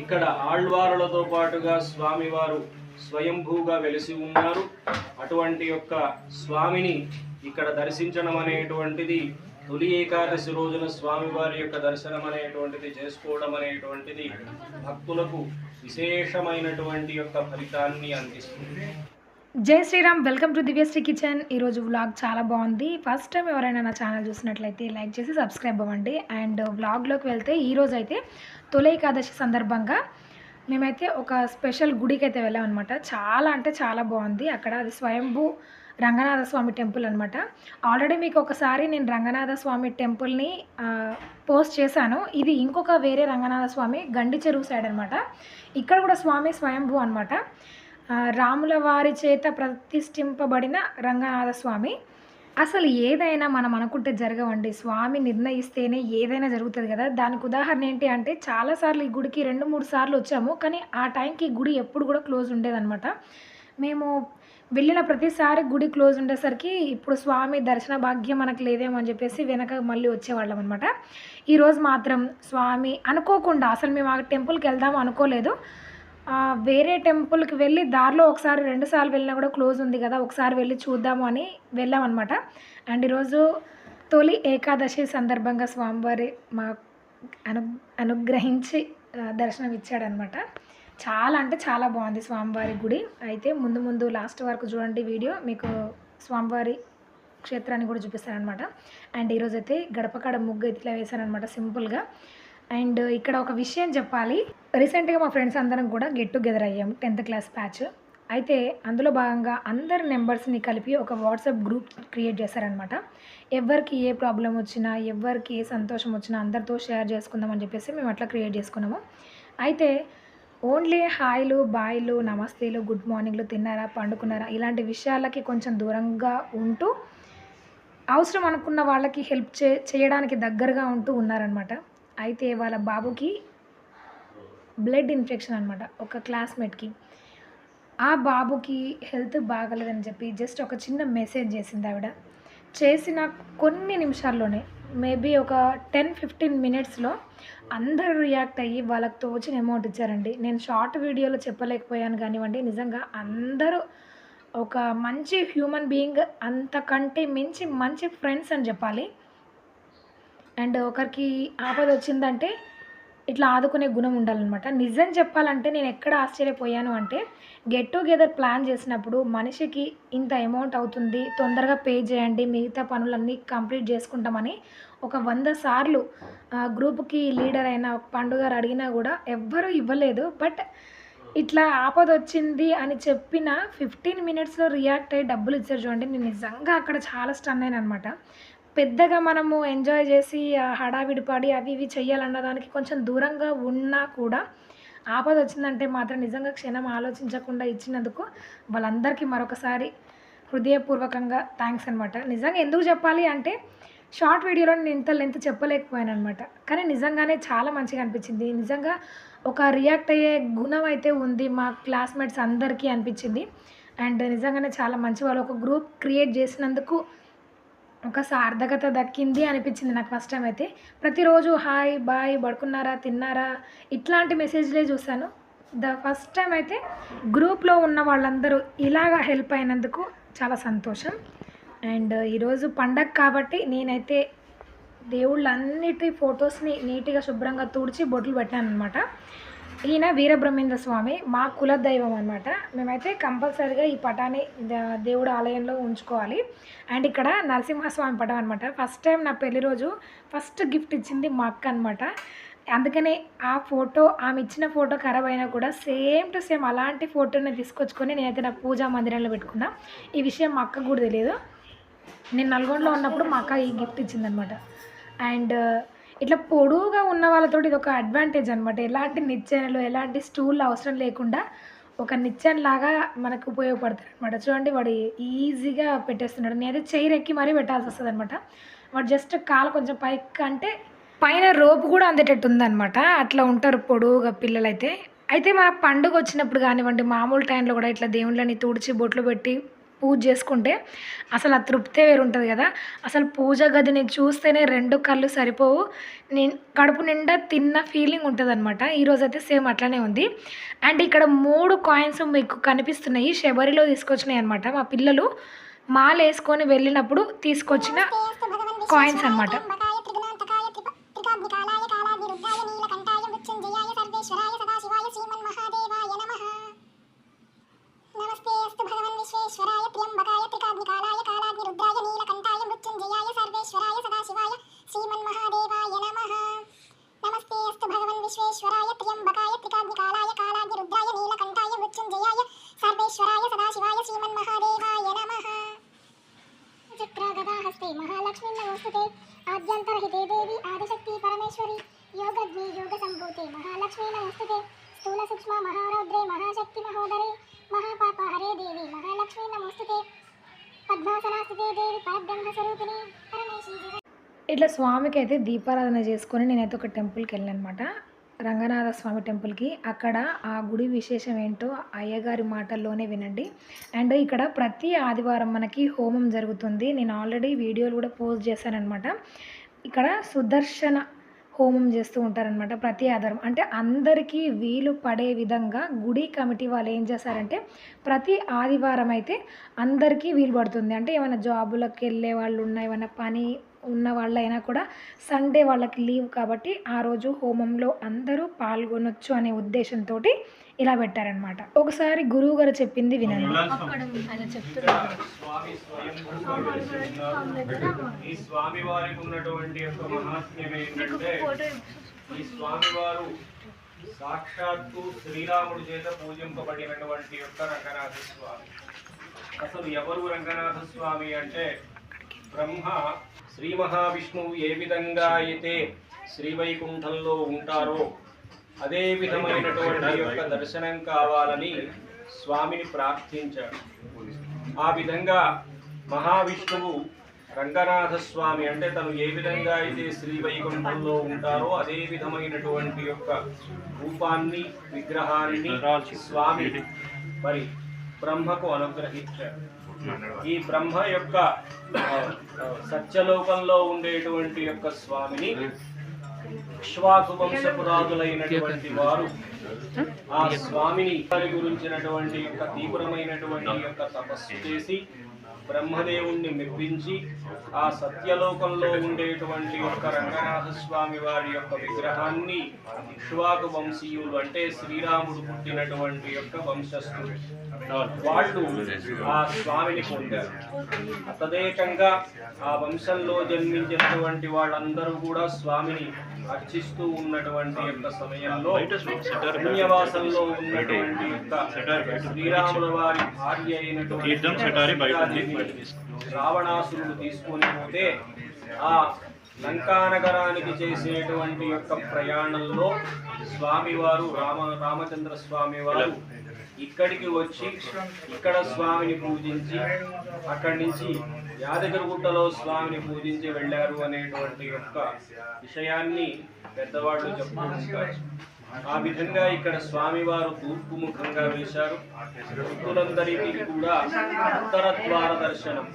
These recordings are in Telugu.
ఇక్కడ ఆళ్వారులతో పాటుగా స్వామివారు స్వయంభూగా వెలిసి ఉన్నారు. అటువంటి యొక్క స్వామిని ఇక్కడ దర్శించడం అనేటువంటిది తొలి ఏకాదశి రోజున స్వామివారి యొక్క దర్శనం అనేటువంటిది చేసుకోవడం అనేటువంటిది భక్తులకు విశేషమైనటువంటి యొక్క ఫలితాన్ని అందిస్తుంది. జై Shriram welcome to Divyashri kitchen. ఈరోజు వ్లాగ్ చాలా బాగుంది. ఫస్ట్ టైం ఎవరైనా నా ఛానల్ చూసినట్లయితే లైక్ చేసి సబ్స్క్రైబ్ అవ్వండి. అండ్ వ్లాగ్లోకి వెళ్తే ఈరోజు అయితే తొలి ఏకాదశి సందర్భంగా మేమైతే ఒక స్పెషల్ గుడికి అయితే వెళ్ళామన్నమాట చాలా అంటే చాలా బాగుంది. అక్కడ అది స్వయంభూ రంగనాథ స్వామి టెంపుల్ అనమాట ఆల్రెడీ మీకు ఒకసారి నేను రంగనాథ స్వామి టెంపుల్ని పోస్ట్ చేశాను. ఇది ఇంకొక వేరే రంగనాథ స్వామి గండి చెరువు సైడ్ అనమాట ఇక్కడ కూడా స్వామి స్వయంభూ అనమాట రాముల వారి చేత ప్రతిష్ఠింపబడిన రంగనాథ స్వామి అసలు ఏదైనా మనం అనుకుంటే జరగవండి. స్వామి నిర్ణయిస్తేనే ఏదైనా జరుగుతుంది కదా. దానికి ఉదాహరణ ఏంటి అంటే చాలాసార్లు ఈ గుడికి రెండు మూడు సార్లు వచ్చాము. కానీ ఆ టైంకి గుడి ఎప్పుడు కూడా క్లోజ్ ఉండేదన్నమాట. మేము వెళ్ళిన ప్రతిసారి గుడి క్లోజ్ ఉండేసరికి ఇప్పుడు స్వామి దర్శన భాగ్యం మనకు లేదేమో అని చెప్పేసి వెనక మళ్ళీ వచ్చేవాళ్ళం అనమాట ఈరోజు మాత్రం స్వామి అనుకోకుండా అసలు మేము ఆ టెంపుల్కి వెళ్దాం అనుకోలేదు. వేరే టెంపుల్కి వెళ్ళి దారిలో ఒకసారి రెండుసార్లు వెళ్ళినా కూడా క్లోజ్ ఉంది కదా ఒకసారి వెళ్ళి చూద్దాము అని వెళ్ళామన్నమాట అండ్ ఈరోజు తొలి ఏకాదశి సందర్భంగా స్వామివారి మా అను అనుగ్రహించి దర్శనం ఇచ్చాడనమాట చాలా అంటే చాలా బాగుంది స్వామివారి గుడి. అయితే ముందు ముందు లాస్ట్ వరకు చూడండి వీడియో. మీకు స్వామివారి క్షేత్రాన్ని కూడా చూపిస్తానమాట అండ్ ఈరోజైతే గడపకాడ ముగ్గు ఇట్లా వేశానమాట సింపుల్గా. అండ్ ఇక్కడ ఒక విషయం చెప్పాలి. రీసెంట్గా మా ఫ్రెండ్స్ అందరం కూడా గెట్ టుగెదర్ అయ్యాం టెన్త్ క్లాస్ బ్యాచ్. అయితే అందులో భాగంగా అందరి నెంబర్స్ని కలిపి ఒక వాట్సాప్ గ్రూప్ క్రియేట్ చేశారనమాట ఎవరికి ఏ ప్రాబ్లం వచ్చినా ఎవరికి ఏ సంతోషం వచ్చినా అందరితో షేర్ చేసుకుందామని చెప్పేసి మేము అట్లా క్రియేట్ చేసుకున్నాము. అయితే ఓన్లీ హాయ్లు బాయ్లు నమస్తేలు గుడ్ మార్నింగ్లు తిన్నారా పండుకున్నారా ఇలాంటి విషయాలకి కొంచెం దూరంగా ఉంటూ అవసరం అనుకున్న వాళ్ళకి హెల్ప్ చే చేయడానికి దగ్గరగా ఉంటూ ఉన్నారనమాట అయితే వాళ్ళ బాబుకి బ్లడ్ ఇన్ఫెక్షన్ అనమాట ఒక క్లాస్మేట్కి. ఆ బాబుకి హెల్త్ బాగలేదని చెప్పి జస్ట్ ఒక చిన్న మెసేజ్ చేసింది ఆవిడ. చేసిన కొన్ని నిమిషాల్లోనే మేబీ ఒక టెన్ ఫిఫ్టీన్ మినిట్స్లో అందరూ రియాక్ట్ అయ్యి వాళ్ళకి తోచిన అమౌంట్ ఇచ్చారండి. నేను షార్ట్ వీడియోలో చెప్పలేకపోయాను కానివ్వండి నిజంగా అందరూ ఒక మంచి హ్యూమన్ బీయింగ్ అంతకంటే మించి మంచి ఫ్రెండ్స్ అని చెప్పాలి. అండ్ ఒకరికి ఆపద వచ్చిందంటే ఇట్లా ఆదుకునే గుణం ఉండాలన్నమాట. నిజం చెప్పాలంటే నేను ఎక్కడ ఆశ్చర్యపోయాను అంటే గెట్ టుగెదర్ ప్లాన్ చేసినప్పుడు మనిషికి ఇంత అమౌంట్ అవుతుంది తొందరగా పే చేయండి మిగతా పనులన్నీ కంప్లీట్ చేసుకుంటామని ఒక వంద సార్లు గ్రూప్కి లీడర్ అయిన పండుగ అడిగినా కూడా ఎవ్వరూ ఇవ్వలేదు. బట్ ఇట్లా ఆపద వచ్చింది అని చెప్పిన ఫిఫ్టీన్ మినిట్స్లో రియాక్ట్ అయ్యి డబ్బులు ఇచ్చారు చూడండి. నేను నిజంగా అక్కడ చాలా స్టన్ అయిన అనమాట పెద్దగా మనము ఎంజాయ్ చేసి ఆ హడావిడి పడి అవి ఇవి చేయాలన్న దానికి కొంచెం దూరంగా ఉన్నా కూడా ఆపద వచ్చిందంటే మాత్రం నిజంగా క్షణం ఆలోచించకుండా ఇచ్చినందుకు వాళ్ళందరికీ మరొకసారి హృదయపూర్వకంగా థ్యాంక్స్ అనమాట నిజంగా ఎందుకు చెప్పాలి అంటే షార్ట్ వీడియోలో నేను ఇంత లెంత్ చెప్పలేకపోయాను అనమాట కానీ నిజంగానే చాలా మంచిగా అనిపించింది. నిజంగా ఒక రియాక్ట్ అయ్యే గుణం అయితే ఉంది మా క్లాస్మేట్స్ అందరికీ అనిపించింది. అండ్ నిజంగానే చాలా మంచి వాళ్ళు. ఒక గ్రూప్ క్రియేట్ చేసినందుకు ఒక సార్థకత దక్కింది అనిపించింది నాకు ఫస్ట్ టైం అయితే. ప్రతిరోజు హాయ్ బాయ్ పడుకున్నారా తిన్నారా? ఇట్లాంటి మెసేజ్లే చూశాను. ద ఫస్ట్ టైం అయితే గ్రూప్లో ఉన్న వాళ్ళందరూ ఇలాగా హెల్ప్ అయినందుకు చాలా సంతోషం. అండ్ ఈరోజు పండగ కాబట్టి నేనైతే దేవుళ్ళన్నిటి ఫొటోస్ని నీట్గా శుభ్రంగా తుడిచి బొట్లు పెట్టాను అనమాట ఈయన వీరబ్రహ్మేంద్ర స్వామి మా కుల దైవం అనమాట మేమైతే కంపల్సరీగా ఈ పటాన్ని ద- దేవుడు ఆలయంలో ఉంచుకోవాలి. అండ్ ఇక్కడ నరసింహస్వామి పటం అనమాట ఫస్ట్ టైం నా పెళ్ళి రోజు ఫస్ట్ గిఫ్ట్ ఇచ్చింది మా అక్క అనమాట అందుకనే ఆ ఫోటో ఆమె ఇచ్చిన ఫోటో ఖరాబ్ అయినా కూడా సేమ్ టు సేమ్ అలాంటి ఫోటోని తీసుకొచ్చుకొని నేనైతే నా పూజా మందిరంలో పెట్టుకున్నా. ఈ విషయం మా అక్క కూడా తెలియదు. నేను నల్గొండలో ఉన్నప్పుడు మా అక్క ఈ గిఫ్ట్ ఇచ్చిందనమాట అండ్ ఇట్లా పొడువుగా ఉన్న వాళ్ళతో ఇది ఒక అడ్వాంటేజ్ అనమాట ఎలాంటి నిచ్చెనలు ఎలాంటి స్టూల్ అవసరం లేకుండా ఒక నిచ్చెన లాగా మనకు ఉపయోగపడతారు అనమాట చూడండి వాడు ఈజీగా పెట్టేస్తున్నాడు. నేనైతే చైర్ ఎక్కి మరీ పెట్టాల్సి వస్తుంది అనమాట వాడు జస్ట్ కాలు కొంచెం పైకి అంటే పైన రోపు కూడా అందేటట్టు ఉందనమాట అట్లా ఉంటారు పొడువుగా పిల్లలైతే. అయితే మన పండుగ వచ్చినప్పుడు కానివ్వండి మామూలు టైంలో కూడా ఇట్లా దేవుళ్ళని తుడిచి బొట్లు పెట్టి పూజ చేసుకుంటే అసలు ఆ తృప్తే వేరు ఉంటుంది కదా. అసలు పూజ గదిని చూస్తేనే రెండు కళ్ళు సరిపోవు. నేను కడుపు నిండా తిన్న ఫీలింగ్ ఉంటుంది అనమాట ఈరోజు అయితే సేమ్ అట్లానే ఉంది. అండ్ ఇక్కడ మూడు కాయిన్స్ మీకు కనిపిస్తున్నాయి. శబరిలో తీసుకొచ్చినాయి అనమాట మా పిల్లలు మాల వేసుకొని వెళ్ళినప్పుడు తీసుకొచ్చిన కాయిన్స్ అనమాట మహాలక్ష్మీ నమస్తుతే స్థూల సూక్ష్మ మహారౌద్రే మహాశక్తి మహోదరే. మహాపాప హరే దేవి. మహాలక్ష్మీ నమస్తుతే పద్మాసనాస్థితే దేవి పరబ్రహ్మ స్వరూపిణి. పరమేశ్వరి ఇట్లా స్వామికి అయితే దీపారాధన చేసుకొని నేనైతే ఒక టెంపుల్కి వెళ్ళాను అనమాట రంగనాథ స్వామి టెంపుల్కి అక్కడ ఆ గుడి విశేషం ఏంటో అయ్యగారి మాటల్లోనే వినండి. అండ్ ఇక్కడ ప్రతి ఆదివారం మనకి హోమం జరుగుతుంది. నేను ఆల్రెడీ వీడియోలు కూడా పోస్ట్ చేశానమాట ఇక్కడ సుదర్శన హోమం చేస్తూ ఉంటారనమాట ప్రతి ఆధారం. అంటే అందరికీ వీలు పడే విధంగా గుడి కమిటీ వాళ్ళు ఏం చేస్తారంటే ప్రతి ఆదివారం అయితే అందరికీ వీలు పడుతుంది. అంటే ఏమైనా జాబులకు వెళ్ళే వాళ్ళు ఉన్న ఏమైనా పని ఉన్న వాళ్ళైనా కూడా సండే వాళ్ళకి లీవ్ కాబట్టి ఆ రోజు హోమంలో అందరూ పాల్గొనొచ్చు అనే ఉద్దేశంతో ఇలా పెట్టారనమాట ఒకసారి గురువు గారు చెప్పింది వినండి. ఆయన చెప్తున్నారు ఈ స్వామి వారికి ఉన్నటువంటి యొక్క మహాత్మ్యం ఏంటంటే ఈ స్వామి సాక్షాత్తు శ్రీరాముడు చేత పూజింపబడినటువంటి యొక్క రంగనాథ స్వామి అసలు ఎవరు రంగనాథ స్వామి అంటే బ్రహ్మ శ్రీ మహావిష్ణువు ఏ విధంగా అయితే శ్రీవైకుంఠంలో ఉంటారో అదే విధమైనటువంటి యొక్క దర్శనం కావాలని స్వామిని ప్రార్థించాడు. ఆ విధంగా మహావిష్ణువు రంగనాథ స్వామి అంటే తను ఏ విధంగా అయితే శ్రీ వైకుంఠంలో ఉంటారో అదే విధమైనటువంటి యొక్క రూపాన్ని విగ్రహాన్ని స్వామి మరి బ్రహ్మకు అనుగ్రహించాడు. ఈ బ్రహ్మ యొక్క సత్యలోకంలో ఉండేటువంటి యొక్క స్వామిని ఇక్ష్వాకు వంశపురాదులైనటువంటి వారు ఆ? స్వామిని వారి గురించినటువంటి యొక్క తీవ్రమైనటువంటి యొక్క తపస్సు చేసి బ్రహ్మదేవుణ్ణి మెప్పించి ఆ సత్యలోకంలో ఉండేటువంటి యొక్క రంగనాథ స్వామి వారి యొక్క విగ్రహాన్ని ఇక్ష్వాకు వంశీయులు అంటే శ్రీరాముడు పుట్టినటువంటి యొక్క వంశస్థులు. వాళ్ళు ఆ స్వామిని పొందారు తదేకంగా ఆ వంశంలో జన్మించినటువంటి వాళ్ళందరూ కూడా స్వామిని అర్చిస్తూ ఉన్నటువంటి యొక్క సమయంలో పుణ్యవాసంలో ఉన్నటువంటి యొక్క శ్రీరాముల వారి భార్య అయినటువంటి. రావణాసురుడు తీసుకొని పోతే ఆ లంకానగరానికి చేసేటువంటి యొక్క ప్రయాణంలో స్వామివారు రామ రామచంద్ర స్వామి వారు ఇక్కడికి వచ్చి ఇక్కడ స్వామిని పూజించి అక్కడి నుంచి యాదగిరిగుట్టలో స్వామిని పూజించి వెళ్ళారు అనేటువంటి యొక్క విషయాన్ని పెద్దవాళ్ళు చెప్తూ ఉంటారు. ఆ విధంగా ఇక్కడ స్వామివారు తూర్పు ముఖంగా వేశారు. భక్తులందరికీ కూడా ఉత్తర ద్వార దర్శనం.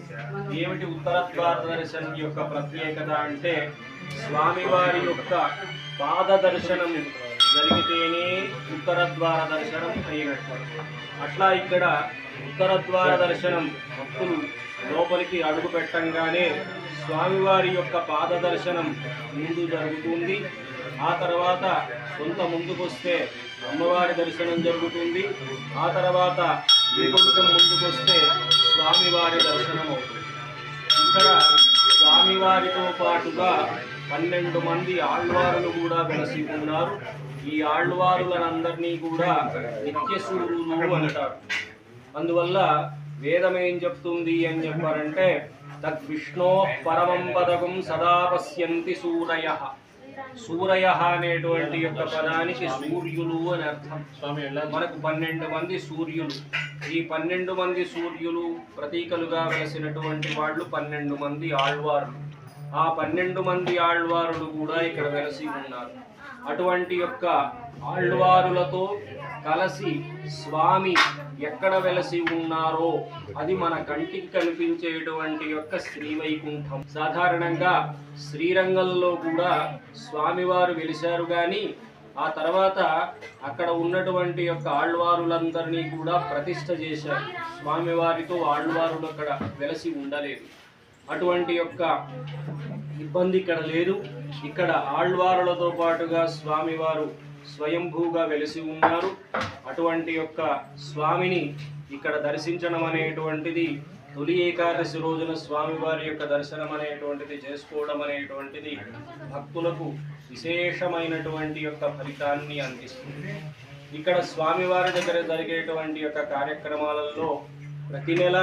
ఏమిటి ఉత్తర ద్వార దర్శనం యొక్క ప్రత్యేకత అంటే స్వామివారి యొక్క పాద దర్శనం జరిగితేనే ఉత్తర ద్వార దర్శనం అయినట్టు అట్లా ఇక్కడ ఉత్తర ద్వార దర్శనం భక్తులు లోపలికి అడుగు పెట్టంగానే స్వామివారి యొక్క పాద దర్శనం ముందు జరుగుతుంది. ఆ తర్వాత కొంత ముందుకొస్తే అమ్మవారి దర్శనం జరుగుతుంది. ఆ తర్వాత ఇంకొంచెం ముందుకొస్తే స్వామివారి దర్శనం అవుతుంది ఇక్కడ స్వామివారితో పాటుగా పన్నెండు మంది ఆళ్వారులు కూడా వెలసి ఉన్నారు ఈ ఆళ్వారులందరినీ కూడా నిత్యసూరులు అంటారు అందువల్ల వేదం ఏం చెప్తుంది అని చెప్పారంటే తద్విష్ణో పరమం పదకం సదా పశ్యంతి సూరయ. సూరయ అనేటువంటి యొక్క పదానికి సూర్యులు అని అర్థం. మనకు పన్నెండు మంది సూర్యులు. ఈ పన్నెండు మంది సూర్యులు ప్రతీకలుగా వెలసినటువంటి వాళ్ళు పన్నెండు మంది ఆళ్వారులు. ఆ పన్నెండు మంది ఆళ్వారులు కూడా ఇక్కడ వెలసి ఉన్నారు. అటువంటి యొక్క ఆళ్వారులతో కలిసి స్వామి ఎక్కడ వెలసి ఉన్నారో అది మన కంటికి కనిపించేటువంటి యొక్క శ్రీవైకుంఠం. సాధారణంగా శ్రీరంగంలో కూడా స్వామివారు వెలిశారు కానీ ఆ తర్వాత అక్కడ ఉన్నటువంటి యొక్క ఆళ్వారులందరినీ కూడా ప్రతిష్ట చేశారు. స్వామివారితో ఆళ్వారులు అక్కడ వెలసి ఉండలేదు. అటువంటి యొక్క ఇబ్బంది ఇక్కడ లేదు. ఇక్కడ ఆళ్వారులతో పాటుగా స్వామివారు స్వయంభూగా వెలిసి ఉన్నారు. అటువంటి యొక్క స్వామిని ఇక్కడ దర్శించడం అనేటువంటిది తొలి ఏకాదశి రోజున స్వామివారి యొక్క దర్శనం అనేటువంటిది చేసుకోవడం అనేటువంటిది భక్తులకు విశేషమైనటువంటి యొక్క ఫలితాన్ని అందిస్తుంది. ఇక్కడ స్వామివారి దగ్గర జరిగేటువంటి యొక్క కార్యక్రమాలలో ప్రతి నెల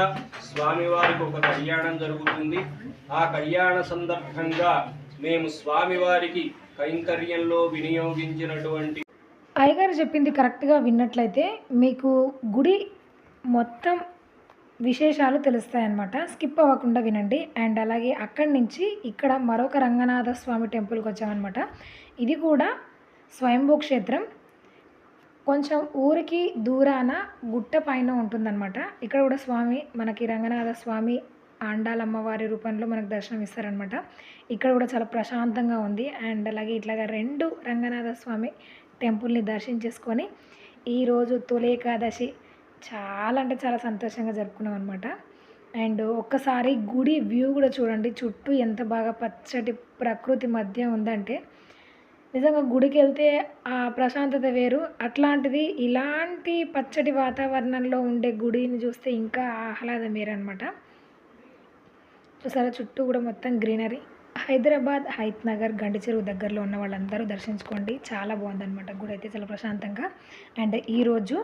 స్వామివారికి ఒక కళ్యాణం జరుగుతుంది. ఆ కళ్యాణ సందర్భంగా మేము స్వామివారికి కైంకర్యంలో వినియోగించినటువంటి అయ్యగారు చెప్పింది కరెక్ట్గా విన్నట్లయితే మీకు గుడి మొత్తం విశేషాలు తెలుస్తాయన్నమాట. స్కిప్ అవ్వకుండా వినండి. అండ్ అలాగే అక్కడి నుంచి ఇక్కడ మరొక రంగనాథ స్వామి టెంపుల్కి వచ్చామన్నమాట. ఇది కూడా స్వయంభూ క్షేత్రం. కొంచెం ఊరికి దూరాన గుట్ట పైన ఉంటుందన్నమాట. ఇక్కడ కూడా స్వామి మనకి రంగనాథ స్వామి ఆండాలమ్మవారి రూపంలో మనకు దర్శనం ఇస్తారనమాట ఇక్కడ కూడా చాలా ప్రశాంతంగా ఉంది. అండ్ అలాగే ఇట్లాగా రెండు రంగనాథ స్వామి టెంపుల్ని దర్శించేసుకొని ఈరోజు తొలి ఏకాదశి చాలా అంటే చాలా సంతోషంగా జరుపుకున్నాం అనమాట అండ్ ఒక్కసారి గుడి వ్యూ కూడా చూడండి. చుట్టూ ఎంత బాగా పచ్చటి ప్రకృతి మధ్య ఉందంటే నిజంగా గుడికి వెళ్తే ఆ ప్రశాంతత వేరు. అట్లాంటిది ఇలాంటి పచ్చటి వాతావరణంలో ఉండే గుడిని చూస్తే ఇంకా ఆహ్లాదం వేరనమాట చూసారా? చుట్టూ కూడా మొత్తం గ్రీనరీ. హైదరాబాద్ హైత్ నగర్ గండి చెరువు దగ్గరలో ఉన్న వాళ్ళందరూ దర్శించుకోండి. చాలా బాగుందన్నమాట గుడి అయితే చాలా ప్రశాంతంగా. అండ్ ఈరోజు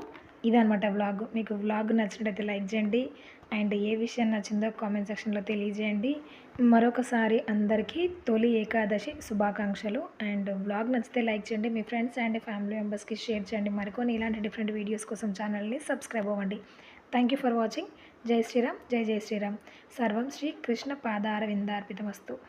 ఇదనమాట వ్లాగ్. మీకు వ్లాగ్ నచ్చినట్టయితే లైక్ చేయండి. అండ్ ఏ విషయం నచ్చిందో కామెంట్ సెక్షన్లో తెలియజేయండి. మరొకసారి అందరికీ తొలి ఏకాదశి శుభాకాంక్షలు. అండ్ వ్లాగ్ నచ్చితే లైక్ చేయండి. మీ ఫ్రెండ్స్ అండ్ ఫ్యామిలీ మెంబర్స్కి షేర్ చేయండి. మరికొన్ని ఇలాంటి డిఫరెంట్ వీడియోస్ కోసం ఛానల్ని సబ్స్క్రైబ్ అవ్వండి. Thank you for watching. జై శ్రీరామ్. జై జై శ్రీరామ్. సర్వం శ్రీ కృష్ణ పాదార విందార్పితమస్తు